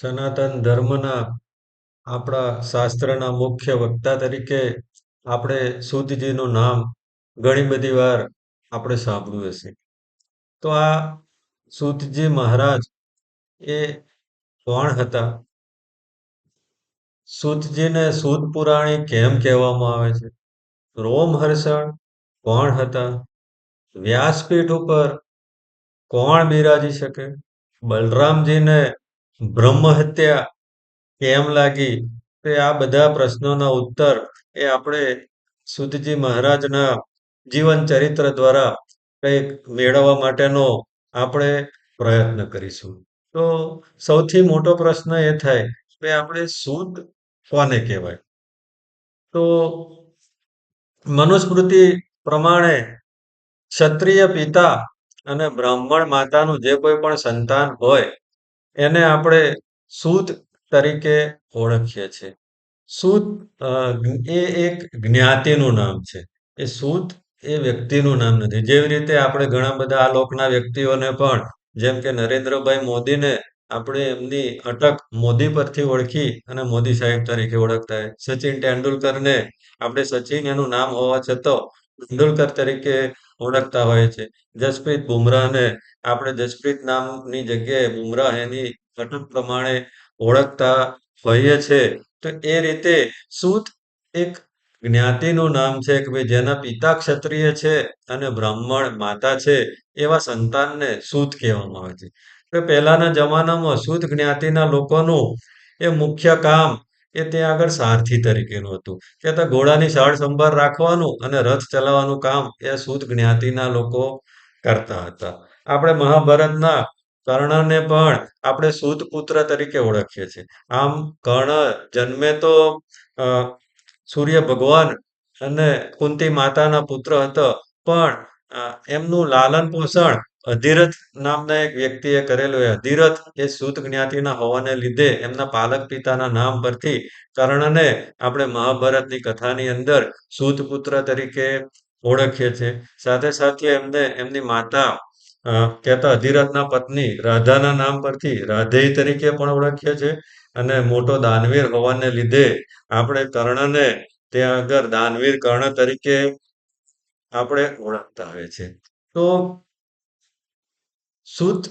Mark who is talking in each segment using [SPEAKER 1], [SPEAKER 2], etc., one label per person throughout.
[SPEAKER 1] સનાતન ધર્મના આપણા શાસ્ત્રના મુખ્ય વક્તા તરીકે આપણે સૂતજીનું નામ ઘણી બધી વાર આપણે સાંભળ્યું હશે. તો આ સુતજી મહારાજ એ કોણ હતા? સુતજીને સૂત પુરાણી કેમ કહેવામાં આવે છે? રોમ હર્ષણ કોણ હતા? વ્યાસપીઠ ઉપર કોણ બિરાજી શકે? બલરામજીને બ્રહ્મ હત્યા કેમ લાગી તે આ બધા પ્રશ્નોના ઉત્તર એ આપણે સુધજી મહારાજના જીવન ચરિત્ર દ્વારા કંઈક મેળવવા માટેનો આપણે પ્રયત્ન કરીશું. તો સૌથી મોટો પ્રશ્ન એ થાય કે આપણે સૂત કોને કહેવાય? તો મનુસ્મૃતિ પ્રમાણે ક્ષત્રિય પિતા અને બ્રાહ્મણ માતાનું જે કોઈ પણ સંતાન હોય એને આપણે સૂત તરીકે ઓળખીએ છીએ. સૂત એ એક જ્ઞાતિનું નામ છે. એ સૂત એ વ્યક્તિનું નામ નથી. જેવી રીતે આપણે ઘણા બધા આ લોકના વ્યક્તિઓને પણ, જેમ કે નરેન્દ્રભાઈ મોદીને આપણે એમની અટક મોદી પરથી ઓળખી અને મોદી સાહેબ તરીકે ઓળખતા સચિન તેંડુલકરને, આપણે સચિન એનું નામ હોવા છતાં તેંડુલકર તરીકે ઓળખતા હોય છે. જસપ્રીત બુમરાહને આપણે જસપ્રીત નામની જગ્યાએ બુમરાહ એની અટક પ્રમાણે ઓળખતા હોઈએ છે. તો એ રીતે સૂત એક જ્ઞાતિનું નામ છે કે ભાઈ જેના પિતા ક્ષત્રિય છે અને બ્રાહ્મણ માતા છે એવા સંતાનને સૂત કહેવામાં આવે છે. તો પહેલાના જમાનામાં સૂત જ્ઞાતિના લોકોનું એ મુખ્ય કામ એ ત્યાં આગળ સારથી તરીકેનું હતું. કે તો ઘોડાની સાળ સંભાળ રાખવાનું અને રથ ચલાવવાનું કામ એ શુદ્ધ જ્ઞાતિના લોકો કરતા હતા. આપણે મહાભારતના કર્ણને પણ આપણે શુદ્ધ પુત્ર તરીકે ઓળખીએ છીએ. આમ કર્ણ જન્મે તો સૂર્ય ભગવાન અને કુંતી માતાના પુત્ર હતો. પણ એમનું લાલન પોષણ અધિરથ નામના એક વ્યક્તિએ કરેલું એ અધિરથ એ સૂત જ્ઞાતિના હોવાને લીધે એમના પાલક પિતાના નામ પરથી કર્ણને આપણે મહાભારતની કથાની અંદર સૂત પુત્ર તરીકે ઓળખીએ છીએ સાથે સાથે એમને એમની માતા કહેતા અધિરથના પત્ની રાધાના નામ પરથી રાધેય તરીકે પણ ઓળખીએ છીએ અને મોટો દાનવીર હોવાને લીધે આપણે કર્ણને ત્યાં આગળ દાનવીર કર્ણ તરીકે આપણે ઓળખતા હોય છે તો સુત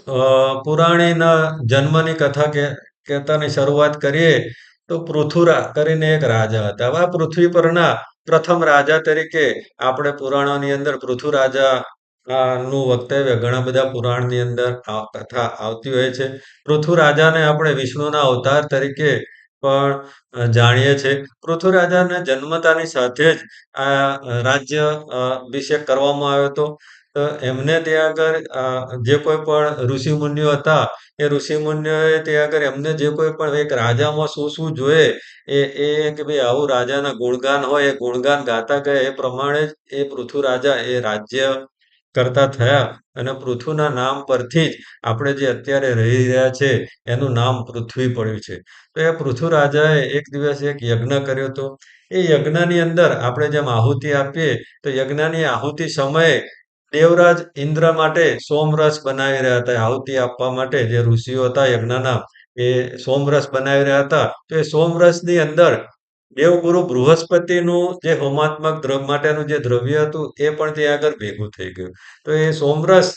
[SPEAKER 1] પુરાણીના જન્મની કથા કહેતાની શરૂઆત કરીએ તો પૃથુરા કરીને એક રાજા હતા. આ પૃથ્વી પરના પ્રથમ રાજા તરીકે આપણે પુરાણોની અંદર પૃથુ નું વક્તવ્ય ઘણા બધા પુરાણની અંદર કથા આવતી હોય છે. પૃથુ રાજાને આપણે વિષ્ણુના અવતાર તરીકે પણ જાણીએ છીએ. પૃથુ રાજાને જન્મતાની સાથે જ આ રાજ્ય અભિષેક કરવામાં આવ્યો હતો. તો એમને ત્યાં આગળ જે કોઈ પણ ઋષિમુનિઓ હતા, એ ઋષિમુનિઓએ ત્યાં આગળ એમને જે કોઈ પણ એક રાજામાં શું શું જોઈએ એ એ કે ભાઈ આવું રાજાના ગુણગાન હોય, એ ગુણગાન ગાતા ગયા, એ પ્રમાણે જ એ પૃથુ રાજા એ રાજ્ય કરતા થયા અને પૃથુના નામ પરથી જ આપણે જે અત્યારે રહી રહ્યા છે, એનું નામ પૃથ્વી પડ્યું છે. તો એ પૃથુ રાજાએ એક દિવસ એક યજ્ઞ કર્યો હતો. એ યજ્ઞની અંદર આપણે જેમ આહુતિ આપીએ, તો યજ્ઞની આહુતિ સમયે દેવરાજ ઇન્દ્ર માટે સોમરસ બનાવી રહ્યા હતા. આહુતિ આપવા માટે જે ઋષિઓ હતા યજ્ઞના, એ સોમરસ બનાવી રહ્યા હતા. તો એ સોમરસની અંદર દેવગુરુ બૃહસ્પતિનું જે હોમાત્મક દ્રવ્ય માટેનું જે દ્રવ્ય હતું, એ પણ ત્યાં આગળ ભેગું થઈ ગયું. તો એ સોમરસ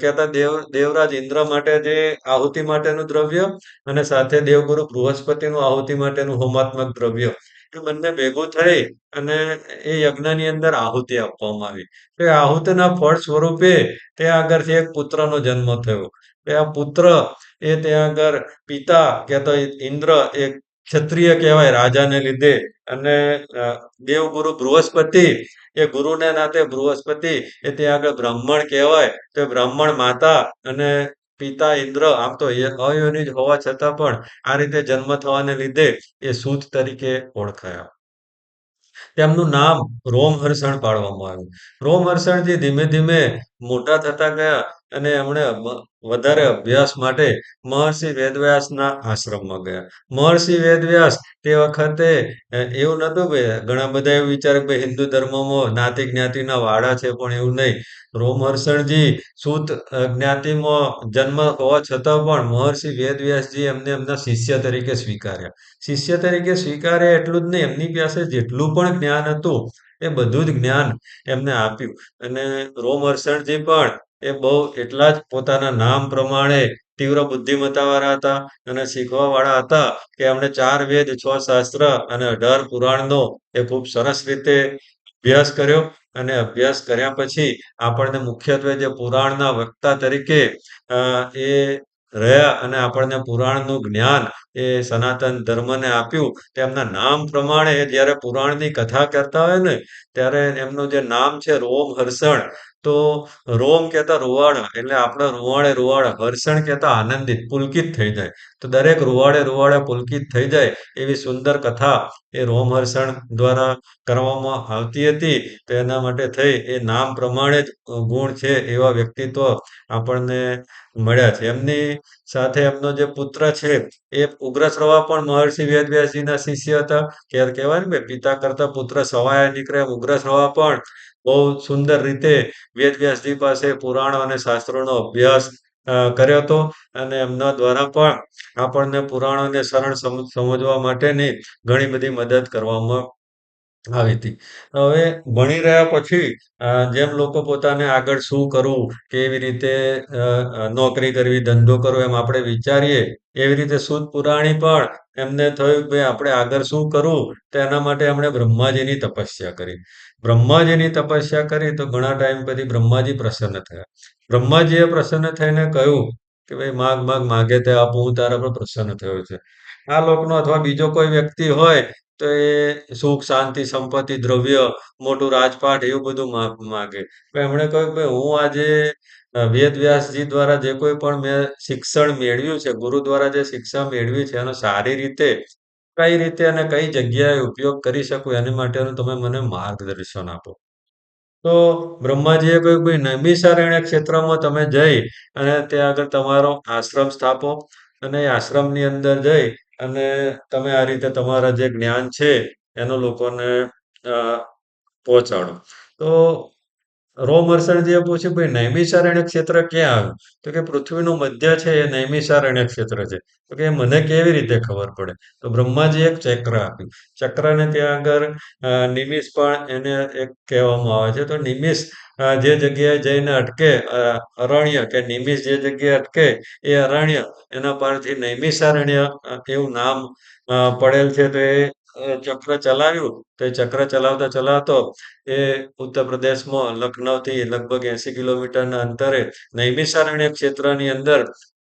[SPEAKER 1] કહેતા દેવ, દેવરાજ ઇન્દ્ર માટે જે આહુતિ માટેનું દ્રવ્ય અને સાથે દેવગુરુ બૃહસ્પતિનું આહુતિ માટેનું હોમાત્મક દ્રવ્ય એ બંને ભેગો થઈ અને એ યજ્ઞની અંદર આહુતિ આપવામાં આવી. તો એ આહુતિના ફળ સ્વરૂપે ત્યાં આગળથી એક પુત્રનો જન્મ થયો. એ આ પુત્ર એ ત્યાં આગળ પિતા કહેતો ઇન્દ્ર એક ક્ષત્રિય કહેવાય રાજાને લીધે અને દેવગુરુ બૃહસ્પતિ, એ ગુરુને નાતે બૃહસ્પતિ એ ત્યાં આગળ બ્રાહ્મણ કહેવાય. તો બ્રાહ્મણ માતા અને પિતા ઇન્દ્ર આમ તો અયોનિજ હોવા છતાં પણ આ રીતે જન્મ થવાને લીધે એ સૂત તરીકે ઓળખાયા. તેમનું નામ રોમહર્ષણ પાડવામાં આવ્યું. રોમહર્ષણજી ધીમે ધીમે મોટા થતા ગયા અને એમણે વધારે અભ્યાસ માટે મહર્ષિ વેદવ્યાસના આશ્રમમાં ગયા. મહર્ષિ વેદવ્યાસ તે વખતે એવું નતું કે ઘણા બધા એવું વિચારે કે ભાઈ હિન્દુ ધર્મમાં જ્ઞાતિ જ્ઞાતિના વાડા છે, પણ એવું નહીં. રોમહર્ષણજી સૂત જ્ઞાતિમાં જન્મ હોવા છતાં પણ મહર્ષિ વેદવ્યાસજી એમને એમના શિષ્ય તરીકે સ્વીકાર્યા. શિષ્ય તરીકે સ્વીકાર્યા એટલું જ નહીં, એમની પાસે જેટલું પણ જ્ઞાન હતું, એ બધું જ જ્ઞાન એમને આપ્યું. અને રોમહર્ષણજી પણ એ બહુ એટલા જ પોતાના નામ પ્રમાણે તીવ્ર બુદ્ધિમત્તાવાળા હતા અને શીખવાવાળા હતા કે એમણે ચાર વેદ, છ શાસ્ત્ર અને અઢાર પુરાણનો એ ખૂબ સરસ રીતે અભ્યાસ કર્યો અને અભ્યાસ કર્યા પછી આપણને મુખ્યત્વે જે પુરાણના વક્તા તરીકે એ રહ્યા અને આપણને પુરાણનું જ્ઞાન એ સનાતન ધર્મને આપ્યું. તેમના નામ પ્રમાણે જ્યારે પુરાણની કથા કરતા હોય ને ત્યારે એમનું જે નામ છે રોમહર્ષણ તો રોમ કહેતા રૂવાડા એટલે આપણા રૂવાડે રૂવાડા, હર્ષણ કહેતા આનંદિત, પુલકિત થઈ જાય. તો દરેક રૂવાડે રુવાડે પુલકિત થઈ જાય એવી સુંદર કથા એ રોમ હર્ષણ દ્વારા કરવામાં આવતી હતી. તો એના માટે થઈ એ નામ પ્રમાણે જ ગુણ છે એવા વ્યક્તિત્વ આપણને મળ્યા છે. એમની સાથે એમનો જે પુત્ર છે એ ઉગ્રશ્રવા પણ મહર્ષિ વેદવ્યાસજીના શિષ્ય હતા. કે કહેવાય ને પિતા કરતા પુત્ર સવાયા નીકળે ઉગ્રશ્રવા પણ બહુ સુંદર રીતે વેદવ્યાસજી પાસે પુરાણો અને શાસ્ત્રોનો અભ્યાસ કર્યો હતો અને એમના દ્વારા પણ આપણને પુરાણોને સરળ સમ સમજવા માટેની ઘણી બધી મદદ કરવામાં આવી હતી. હવે ભણી રહ્યા પછી જેમ લોકો પોતાને આગળ શું કરવું, કેવી રીતે નોકરી કરવી, ધંધો કરવો એમ આપણે વિચારીએ, એવી રીતે સુદ પુરાણી પણ એમને થયું કે આપણે આગળ શું કરવું? તેના માટે એમણે બ્રહ્માજીની તપસ્યા કરી. બ્રહ્માજીની તપસ્યા કરી તો ઘણા ટાઈમ પછી બ્રહ્માજી પ્રસન્ન થયા. બ્રહ્માજીએ પ્રસન્ન થઈને કહ્યું કે ભાઈ માગ માગ માગે તે આપું હું તારા પર પ્રસન્ન થયો છે. આ લોકનો અથવા બીજો કોઈ વ્યક્તિ હોય તો એ સુખ, શાંતિ, સંપત્તિ, દ્રવ્ય, મોટું રાજપાટ એવું બધું માગે. એમણે કહ્યું ભાઈ હું આજે વેદ વેદવ્યાસજી દ્વારા જે કોઈ પણ મેં શિક્ષણ મેળવ્યું છે, ગુરુ દ્વારા જે શિક્ષણ મેળવી છે એનો સારી રીતે કઈ રીતે અને કઈ જગ્યાએ ઉપયોગ કરી શકું એની માટેનું તમે મને માર્ગદર્શન આપો. તો બ્રહ્માજીએ કહ્યું ભાઈ નૈમિષારણ્ય ક્ષેત્રમાં તમે જઈ અને ત્યાં આગળ તમારો આશ્રમ સ્થાપો અને આશ્રમની અંદર જઈ અને તમે આ રીતે તમારા જે જ્ઞાન છે એનો લોકોને પહોંચાડો. તો રોમહર્ષણજીએ પૂછ્યું, ભાઈ, નૈમિષારણ્ય ક્ષેત્ર ક્યાં આવ્યું? તો કે, પૃથ્વીનું મધ્ય છે, એ નૈમિષારણ્ય ક્ષેત્ર છે. તો કે મને કેવી રીતે ખબર પડે? તો બ્રહ્માજી એક ચક્ર આપ્યું. ચક્રને ત્યાં આગળ નિમિષ પણ એને એક કહેવામાં આવે છે. તો નિમિષ જે જગ્યાએ જઈને અટકે અરણ્ય કે નિમિષ જે જગ્યાએ અટકે, એ અરણ્ય, એના પરથી નૈમિષારણ્ય એવું નામ પડેલ છે. તો એ ચક્ર ચલાવ્યું, તો એ ચક્ર ચલાવતા ચલાવતો એ ઉત્તર પ્રદેશમાં લખનઉથી લગભગ એસી કિલોમીટરના અંતરે નૈમિષારણ્ય ક્ષેત્રની અંદર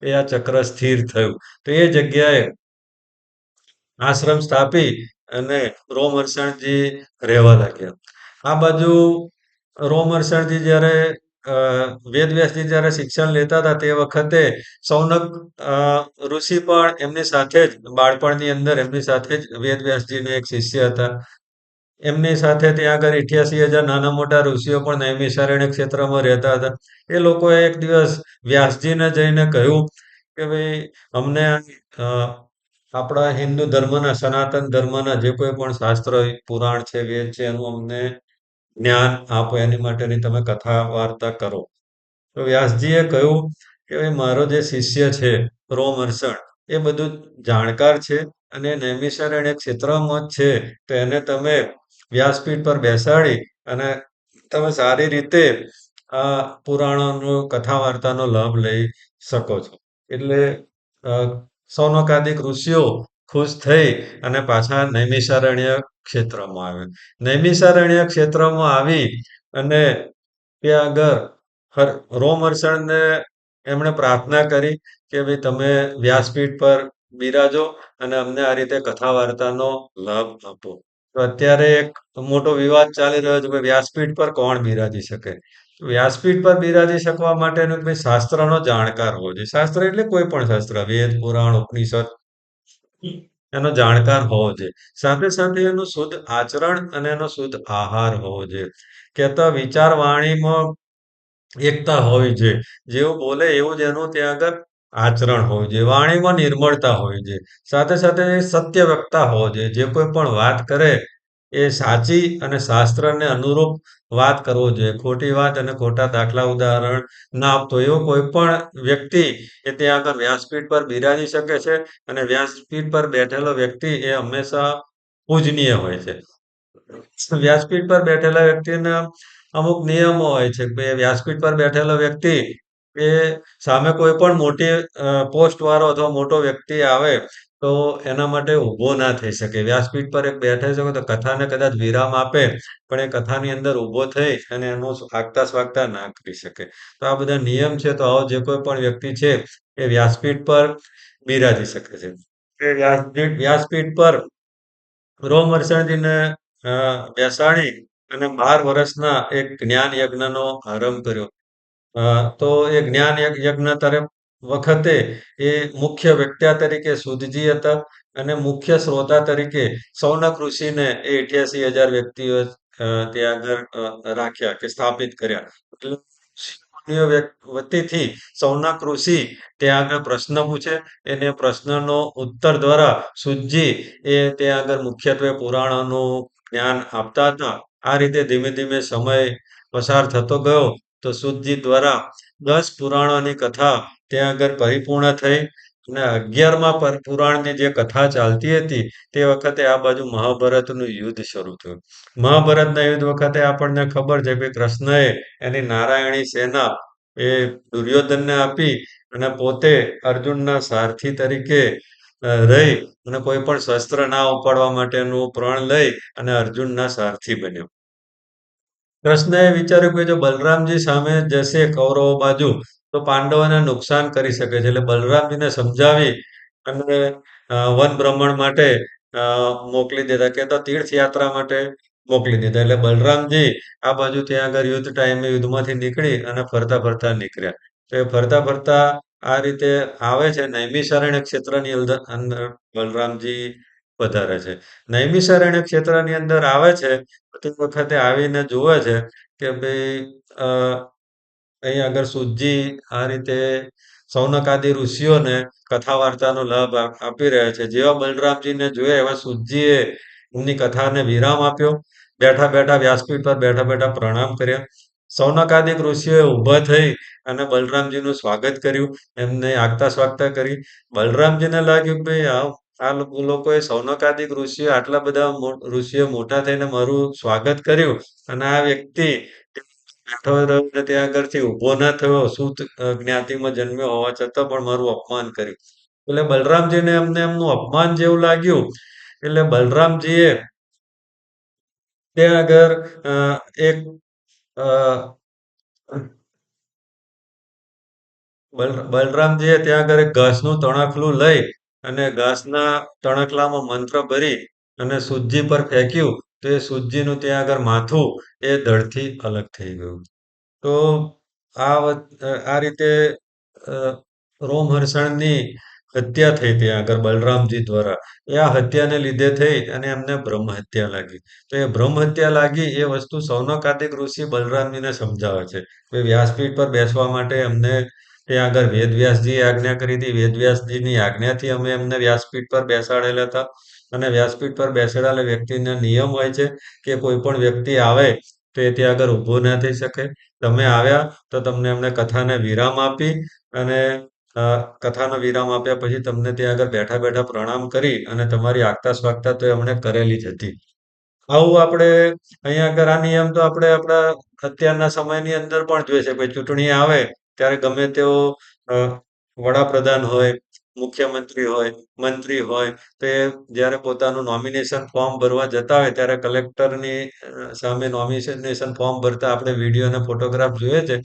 [SPEAKER 1] એ આ ચક્ર સ્થિર થયું. તો એ જગ્યાએ આશ્રમ સ્થાપી અને રોમહર્ષણજી રહેવા લાગ્યા. આ બાજુ રોમહર્ષણજી જ્યારે વેદવ્યાસજી જ્યારે શિક્ષણ લેતા હતા તે વખતે સૌનક ઋષિ પણ એમની સાથે જ બાળપણની અંદર એમની સાથે જ વેદવ્યાસજીના એક શિષ્ય હતા. એમની સાથે ત્યાં આગળ 88,000 નાના મોટા ઋષિઓ પણ નૈમિષારણ્ય ક્ષેત્રમાં રહેતા હતા. એ લોકોએ એક દિવસ વ્યાસજીને જઈને કહ્યું કે ભાઈ અમને આપણા હિન્દુ ધર્મના, સનાતન ધર્મના જે કોઈ પણ શાસ્ત્ર, પુરાણ છે, વેદ છે એનું અમને જ્ઞાન આપો, એની માટેની તમે કથા વાર્તા કરો. તો વ્યાસજીએ કહ્યું કે ભાઈ, મારો જે શિષ્ય છે રોમર્ષણ એ બધું જાણકાર છે અને નૈમિષારણ્ય ક્ષેત્રમાં જ છે. તો એને તમે વ્યાસપીઠ પર બેસાડી અને તમે સારી રીતે આ પુરાણોનો કથા વાર્તાનો લાભ લઈ શકો છો. એટલે સૌનકાદિક ઋષિઓ ખુશ થઈ અને પાછા નૈમિષારણ્ય ક્ષેત્રમાં આવ્યા. નૈમિષારણ્ય ક્ષેત્રમાં આવી અને ત્યાં આગળ હર રોમહર્ષણને એમણે પ્રાર્થના કરી કે ભાઈ તમે વ્યાસપીઠ પર બિરાજો અને અમને આ રીતે કથા વાર્તાનો લાભ આપો. તો અત્યારે એક મોટો વિવાદ ચાલી રહ્યો છે કે વ્યાસપીઠ પર કોણ બિરાજી શકે? વ્યાસપીઠ પર બિરાજી શકવા માટેનું ભાઈ શાસ્ત્રનો જાણકાર હોવો જોઈએ. શાસ્ત્ર એટલે કોઈ પણ શાસ્ત્ર, વેદ, પુરાણ, ઉપનિષદ એનો જાણકાર હોવો જોઈએ. સાથે સાથે એનું શુદ્ધ આચરણ અને એનો શુદ્ધ આહાર હોવો જોઈએ. કહેતા વિચાર વાણીમાં એકતા હોવી જોઈએ. જેવું બોલે એવું જ એનું ત્યાં આગળ આચરણ હોવું જોઈએ. વાણીમાં નિર્મળતા હોવી જોઈએ. સાથે સાથે સત્ય વક્તા હોવો જોઈએ. જે કોઈ પણ વાત કરે એ સાચી અને શાસ્ત્રને અનુરૂપ વાત કરવો જોઈએ. ખોટી વાત અને ખોટા દાખલા ઉદાહરણ ના આપતો. એવો કોઈ પણ વ્યક્તિ એ ત્યાં આગળ વ્યાસપીઠ પર બિરાજી શકે છે અને વ્યાસપીઠ પર બેઠેલો વ્યક્તિ એ હંમેશા પૂજનીય હોય છે. વ્યાસપીઠ પર બેઠેલા વ્યક્તિના અમુક નિયમો હોય છે કે વ્યાસપીઠ પર બેઠેલો વ્યક્તિ એ સામે કોઈ પણ મોટી પોસ્ટ વાળો અથવા મોટો વ્યક્તિ આવે તો એના માટે ઊભો ના થઈ શકે. વ્યાસપીઠ પર એક બેઠે છે તો કથાને કદાચ વિરામ આપે પણ એ કથાની અંદર ઊભો થઈ અને એનું આગતા સ્વાગતા ના કરી શકે. તો આ બધા નિયમ છે તો આવો જે કોઈ પણ વ્યક્તિ છે એ વ્યાસપીઠ પર બિરાજી શકે છે. એ વ્યાસપીઠ વ્યાસપીઠ પર રોમહર્ષણજીને અ, બેસાડી અને બાર વર્ષના એક જ્ઞાન યજ્ઞનો આરંભ કર્યો. તો એ જ્ઞાન યજ્ઞ તરફ વખતે એ મુખ્ય વ્યક્તિયા તરીકે સુધજી હતા અને મુખ્ય શ્રોતા તરીકે સૌનક ઋષિને એ 88,000 વ્યક્તિઓ ત્યાં આગળ રાખ્યા કે સ્થાપિત કર્યા. એટલે વતીથી સૌનક ઋષિ ત્યાં આગળ પ્રશ્ન પૂછે એને પ્રશ્નનો ઉત્તર દ્વારા સુજી એ ત્યાં આગળ મુખ્યત્વે પુરાણોનું જ્ઞાન આપતા હતા. આ રીતે ધીમે ધીમે સમય પસાર થતો ગયો તો સુજી દ્વારા દસ પુરાણોની કથા ત્યાં આગળ પરિપૂર્ણ થઈ અને 11મા પર પુરાણની જે કથા ચાલતી હતી તે વખતે આ બાજુ મહાભારતનું યુદ્ધ શરૂ થયું. મહાભારતના યુદ્ધ વખતે આપણને ખબર છે કે કૃષ્ણએ એની નારાયણી સેના એ દુર્યોધનને આપી અને પોતે અર્જુનના સારથી તરીકે રહી અને કોઈ પણ શસ્ત્ર ના ઉપાડવા માટેનું પ્રણ લઈ અને અર્જુનના સારથી બન્યો. કૃષ્ણએ વિચાર્યું કે જો બલરામજી સામે જશે કૌરવો બાજુ તો પાંડવોને નુકસાન કરી શકે છે. એટલે બલરામજીને સમજાવી અને વન ભ્રમણ માટે મોકલી દેતા કે તો તીર્થયાત્રા માટે મોકલી દીધા. એટલે બલરામજી આ બાજુ ત્યાં આગળ યુદ્ધ ટાઈમે યુદ્ધમાંથી નીકળી અને ફરતા ફરતા નીકળ્યા. તો એ ફરતા ફરતા આ રીતે આવે છે નૈમિષારણ્ય ક્ષેત્રની અંદર અંદર બલરામજી વધારે છે. નૈમિષારણ્ય ક્ષેત્રની અંદર આવે છે તે વખતે આવીને જુએ છે કે ભાઈ અ, અહીં આગળ સુજી આ રીતે સૌનકાદિ ઋષિઓને કથા વાર્તાનો લાભ આપી રહ્યા છે. જેવા બલરામજીને જોયા એવા સુજીએ એમની કથાને વિરામ આપ્યો. બેઠા બેઠા વ્યાસપીઠ પર બેઠા બેઠા પ્રણામ કર્યા. સૌનકાદિક ઋષિઓએ ઊભા થઈ અને બલરામજીનું સ્વાગત કર્યું. એમને આગતા સ્વાગતા કરી. બલરામજીને લાગ્યું કે આ આ લોકો- લોકોએ સૌનકાદિક ઋષિઓ આટલા બધા ઋષિઓ મોટા થઈને મારું સ્વાગત કર્યું અને આ વ્યક્તિ ને ત્યાં આગળથી ઊભો ના થયો. સૂત જ્ઞાતિમાં જન્મ્યો હોવા છતાં પણ મારું અપમાન કર્યું. એટલે બલરામજીને એમને એમનું અપમાન જેવું લાગ્યું. એટલે બલરામજીએ ત્યાં આગળ એક બલરામજીએ ત્યાં આગળ એક ઘાસનું તણખલું લઈ અને ઘાસના તણખલામાં મંત્ર ભરી અને સુજી પર ફેંક્યું. તો એ સૂજીનું ત્યાં આગળ માથું એ ધડથી અલગ થઈ ગયું. તો આ આ રીતે રોમહર્ષણની હત્યા થઈ ત્યાં આગળ બલરામજી દ્વારા. એ આ હત્યાને લીધે થઈ અને એમને બ્રહ્મ હત્યા લાગી. તો એ બ્રહ્મ હત્યા લાગી એ વસ્તુ સૌનકાદિક ઋષિ બલરામજીને સમજાવે છે. કે વ્યાસપીઠ પર બેસવા માટે એમને ત્યાં આગળ વેદવ્યાસજીએ આજ્ઞા કરી હતી. વેદવ્યાસજીની આજ્ઞાથી અમે એમને વ્યાસપીઠ પર બેસાડેલા હતા. અને વ્યાસપીઠ પર બેસાડેલા વ્યક્તિના નિયમ હોય છે કે કોઈ પણ વ્યક્તિ આવે તો એ ત્યાં આગળ ઊભો ના થઈ શકે. તમે આવ્યા તો તમને એમણે કથાને વિરામ આપી અને કથાનો વિરામ આપ્યા પછી તમને ત્યાં આગળ બેઠા બેઠા પ્રણામ કરી અને તમારી આગતા સ્વાગતા તો એમણે કરેલી જ હતી. આવું આપણે અહીંયા આગળ આ નિયમ તો આપણે આપણા અત્યારના સમયની અંદર પણ જોઈએ છે. ભાઈ ચૂંટણી આવે ત્યારે ગમે તેઓ વડાપ્રધાન હોય, મુખ્યમંત્રી હોય, મંત્રી હોય તો એ જ્યારે પોતાનું નોમિનેશન ફોર્મ ભરવા જતા હોય ત્યારે કલેક્ટરની સામે નોમિનેશન ફોર્મ ભરતા આપણે વીડિયો અને ફોટોગ્રાફ જોઈએ છે.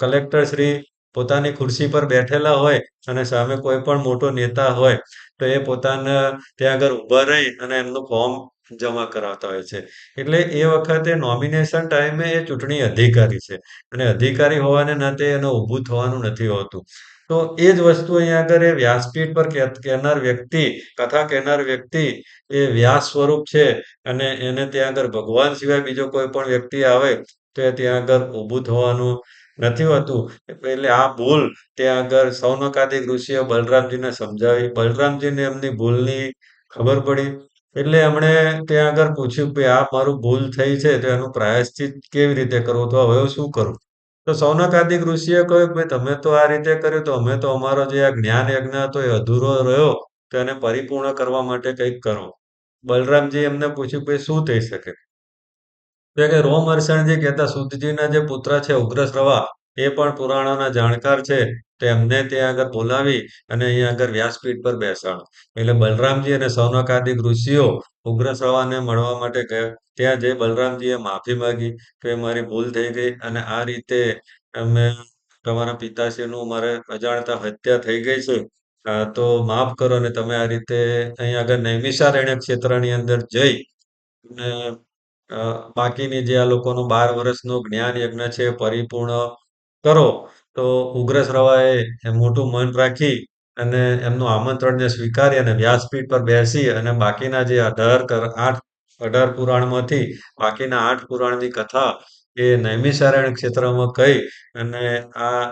[SPEAKER 1] કલેક્ટર શ્રી પોતાની ખુરશી પર બેઠેલા હોય અને સામે કોઈ પણ મોટો નેતા હોય તો એ પોતાના ત્યાં આગળ ઊભા રહી અને એમનું ફોર્મ જમા કરાવતા હોય છે. એટલે એ વખતે નોમિનેશન ટાઈમે એ ચૂંટણી અધિકારી છે અને અધિકારી હોવાને નાતે એનું ઊભું થવાનું નથી હોતું. તો એ જ વસ્તુ અહીંયા આગળ એ વ્યાસપીઠ પર કહેનાર વ્યક્તિ, કથા કહેનાર વ્યક્તિ એ વ્યાસ સ્વરૂપ છે અને એને ત્યાં આગળ ભગવાન સિવાય બીજો કોઈ પણ વ્યક્તિ આવે તો એ ત્યાં આગળ ઊભું થવાનું નથી હોતું. એટલે આ ભૂલ ત્યાં આગળ સૌનકાદિક ઋષિએ બલરામજીને સમજાવી. બલરામજીને એમની ભૂલની ખબર પડી. એટલે એમણે ત્યાં આગળ પૂછ્યું કે આ મારું ભૂલ થઈ છે તો એનું પ્રાયશ્ચિત કેવી રીતે કરવું? તો હવે શું કરું? તો સૌનકાદિક ઋષિએ કહ્યું ભાઈ તમે તો આ રીતે કર્યું તો અમે તો અમારો જે આ જ્ઞાન યજ્ઞ હતો એ અધૂરો રહ્યો, તો એને પરિપૂર્ણ કરવા માટે કંઈક કરો. બલરામજી એમને પૂછ્યું કે શું થઈ શકે? કે અરસણજી કહેતા સુધજીના જે પુત્ર છે ઉગ્રશ્રવા એ પણ પુરાણોના જાણકાર છે. તેમને ત્યાં આગળ બોલાવી અને અહીંયા આગળ વ્યાસપીઠ પર બેસાડો. એટલે બલરામજી અને સૌનકાદિક ઋષિઓ ઉગ્રસવાને મળવા માટે ગયા. ત્યાં જે બલરામજીએ માફી માંગી કે મારી ભૂલ થઈ ગઈ અને આ રીતે અમે તમારા પિતાશ્રીનું મારે અજાણતા હત્યા થઈ ગઈ છે. તો માફ કરો અને તમે આ રીતે અહીં આગળ નૈમિષારણ્ય ક્ષેત્રની અંદર જઈ અને બાકીની જે આ લોકોનું બાર વર્ષનું જ્ઞાન યજ્ઞ છે, પરિપૂર્ણ કરો. તો ઉગ્રશ્રવાએ એ મોટું મન રાખી અને એમનું આમંત્રણને સ્વીકારી અને વ્યાસપીઠ પર બેસી અને બાકીના જે અઢાર આઠ, અઢાર પુરાણમાંથી બાકીના આઠ પુરાણની કથા એ નૈમિષારણ્ય ક્ષેત્રમાં કહી અને આ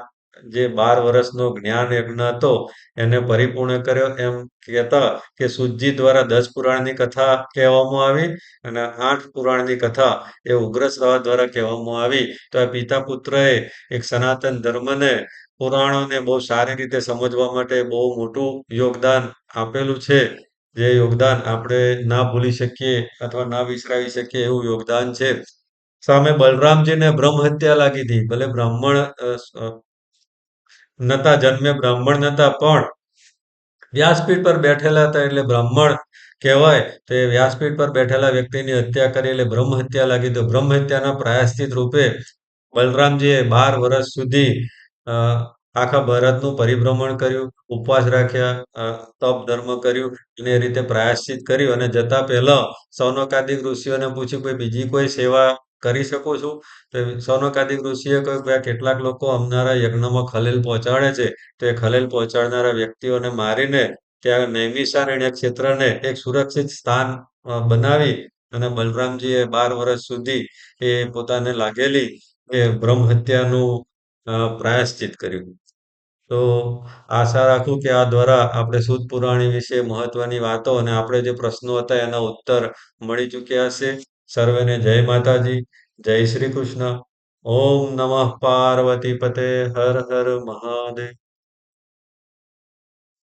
[SPEAKER 1] જે બાર વર્ષનો જ્ઞાન યજ્ઞ હતો, એને પરિપૂર્ણ કર્યો. એમ કહેતા કે સુજી દ્વારા દસ પુરાણની કથા કહેવામાં આવી અને આઠ પુરાણની કથા એ ઉગ્રશ્રવા દ્વારા કહેવામાં આવી. તો આ પિતા પુત્રએ એક સનાતન ધર્મને પુરાણોને બહુ સારી રીતે સમજવા માટે બહુ મોટું યોગદાન આપેલું છે. જે યોગદાન આપણે ના ભૂલી શકીએ અથવા ના વિસરાવી શકીએ એવું યોગદાન છે. સામે બલરામજીને બ્રહ્મ હત્યા લાગી હતી. ભલે બ્રાહ્મણ નતા જન્મે બ્રાહ્મણ નતા પણ વ્યાસપીઠ પર બેઠેલા હતા એટલે બ્રાહ્મણ કહેવાય તો એ વ્યાસપીઠ પર બેઠેલા વ્યક્તિની હત્યા કરી એટલે બ્રહ્મ હત્યા લાગી. તો બ્રહ્મ હત્યાના પ્રાયશ્ચિત રૂપે બલરામજીએ બાર વર્ષ સુધી આખા ભારતનું પરિભ્રમણ કર્યું, ઉપવાસ રાખ્યા, તપ ધર્મ કર્યું અને એ રીતે પ્રાયશ્ચિત કર્યું અને જતા પહેલા સૌનકાદિક ઋષિઓને પૂછ્યું કે બીજી કોઈ સેવા કરી શકું છું? તો સૌનકાદિક ઋષિએ કહ્યું કે કેટલાક લોકો અમનારા યજ્ઞમાં ખલેલ પહોંચાડે છે. તો એ ખલેલ પહોંચાડનારા વ્યક્તિઓને મારીને ત્યાં નૈમિષારણ્ય ક્ષેત્રને એક સુરક્ષિત સ્થાન બનાવી અને બલરામજીએ બાર વર્ષ સુધી એ પોતાને લાગેલી એ બ્રહ્મ હત્યાનું પ્રાયશ્ચિત કર્યું. તો આશા રાખું કે આ દ્વારા આપણે સુદ પુરાણી વિશે મહત્વની વાતો અને આપણે જે પ્રશ્નો હતા એના ઉત્તર મળી ચૂક્યા હશે. સર્વેને જય માતાજી, જય શ્રી કૃષ્ણ. ઓમ નમઃ પાર્વતી પતે હર હર મહાદેવ.